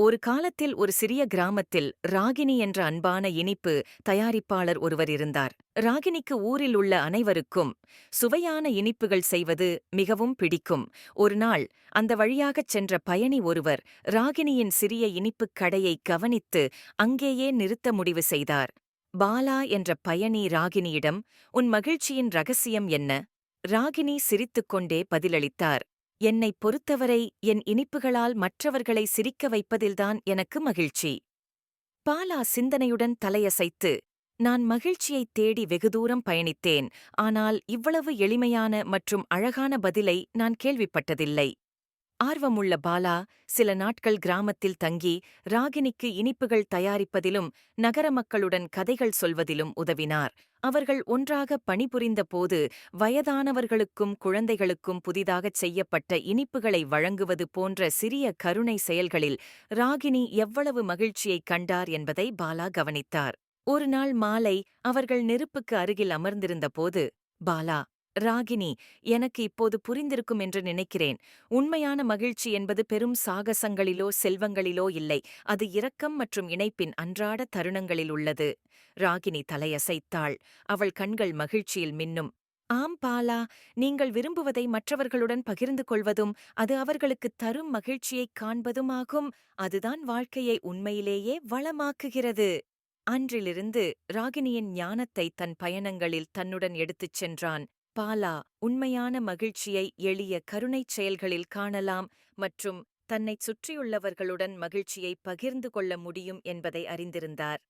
ஒரு காலத்தில் ஒரு சிறிய கிராமத்தில் ராகினி என்ற அன்பான இனிப்பு தயாரிப்பாளர் ஒருவர் இருந்தார். ராகினிக்கு ஊரில் உள்ள அனைவருக்கும் சுவையான இனிப்புகள் செய்வது மிகவும் பிடிக்கும். ஒருநாள் அந்த வழியாகச் சென்ற பயணி ஒருவர் ராகினியின் சிறிய இனிப்புக் கடையை கவனித்து அங்கேயே நிறுத்த முடிவு செய்தார். பாலா என்ற பயணி ராகினியிடம் உன் மகிழ்ச்சியின் ரகசியம் என்ன? ராகினி சிரித்துக்கொண்டே பதிலளித்தார். என்னைப் பொறுத்தவரை என் இனிப்புகளால் மற்றவர்களை சிரிக்க வைப்பதில்தான் எனக்கு மகிழ்ச்சி. பாலா சிந்தனையுடன் தலையசைத்து நான் மகிழ்ச்சியைத் தேடி வெகு தூரம் பயணித்தேன் ஆனால் இவ்வளவு எளிமையான மற்றும் அழகான பதிலை நான் கேள்விப்பட்டதில்லை. ஆர்வமுள்ள பாலா சில நாட்கள் கிராமத்தில் தங்கி ராகினிக்கு இனிப்புகள் தயாரிப்பதிலும் நகர மக்களுடன் கதைகள் சொல்வதிலும் உதவினார். அவர்கள் ஒன்றாக பணிபுரிந்த போது வயதானவர்களுக்கும் குழந்தைகளுக்கும் புதிதாகச் செய்யப்பட்ட இனிப்புகளை வழங்குவது போன்ற சிறிய கருணை செயல்களில் ராகினி எவ்வளவு மகிழ்ச்சியைக் கண்டார் என்பதை பாலா கவனித்தார். ஒருநாள் மாலை அவர்கள் நெருப்புக்கு அருகில் அமர்ந்திருந்தபோது பாலா ராகினி எனக்கு இப்போது புரிந்திருக்கும் என்று நினைக்கிறேன். உண்மையான மகிழ்ச்சி என்பது பெரும் சாகசங்களிலோ செல்வங்களிலோ இல்லை. அது இரக்கம் மற்றும் இணைப்பின் அன்றாட தருணங்களில் உள்ளது. ராகினி தலையசைத்தாள். அவள் கண்கள் மகிழ்ச்சியில் மின்னும். ஆம் பாலா. நீங்கள் விரும்புவதை மற்றவர்களுடன் பகிர்ந்து கொள்வதும் அது அவர்களுக்குத் தரும் மகிழ்ச்சியைக் காண்பதுமாகும். அதுதான் வாழ்க்கையை உண்மையிலேயே வளமாக்குகிறது. அன்றிலிருந்து ராகினியின் ஞானத்தை தன் பயணங்களில் தன்னுடன் எடுத்துச் சென்றான். பாலா உண்மையான மகிழ்ச்சியை எளிய கருணைச் செயல்களில் காணலாம் மற்றும் தன்னைச் சுற்றியுள்ளவர்களுடன் மகிழ்ச்சியை பகிர்ந்து கொள்ள முடியும் என்பதை அறிந்திருந்தார்.